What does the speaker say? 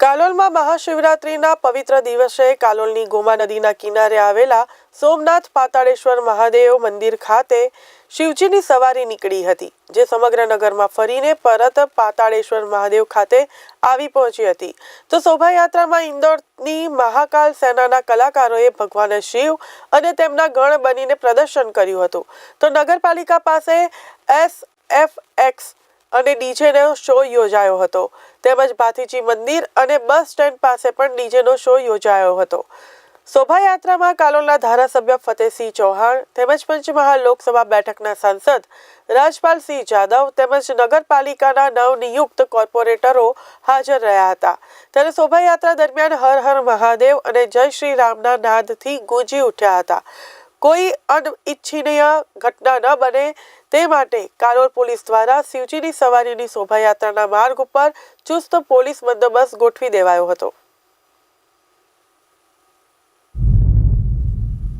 કાલોલમાં મહાશિવરાત્રિના પવિત્ર દિવસે કાલોલની ગોમા નદીના કિનારે આવેલા સોમનાથ પાતાળેશ્વર મહાદેવ મંદિર ખાતે શિવજીની સવારી નીકળી હતી, જે સમગ્ર નગરમાં ફરીને પરત પાતાળેશ્વર મહાદેવ ખાતે આવી પહોંચી હતી. તો શોભાયાત્રામાં ઇન્દોરની મહાકાલ સેનાના કલાકારોએ ભગવાન શિવ અને તેમના ગણ બનીને પ્રદર્શન કર્યું હતું. તો નગરપાલિકા પાસે એસ એફ એક્સ અને ડીજેનો શો યોજાયો હતો. તેમજ ભાથીજી મંદિર અને બસ સ્ટેન્ડ પાસે પણ ડીજેનો શો યોજાયો હતો. શોભાયાત્રામાં કાલોલના ધારાસભ્ય ફતેહસિંહ ચૌહાણ તેમજ પંચમહાલ લોકસભા બેઠકના સાંસદ રાજપાલસિંહ જાદવ તેમજ નગરપાલિકાના નવનિયુક્ત કોર્પોરેટરો હાજર રહ્યા હતા. ત્યારે શોભાયાત્રા દરમિયાન હર હર મહાદેવ અને જય શ્રી રામના નાદથી ગુંજી ઉઠ્યા હતા. કોઈ અનિચ્છનીય ઘટના ન બને તે માટે કાલોર પોલીસ દ્વારા શિવજીની સવારીની શોભાયાત્રાના માર્ગ ઉપર ચુસ્ત પોલીસ બંદોબસ્ત ગોઠવી દેવાયો હતો.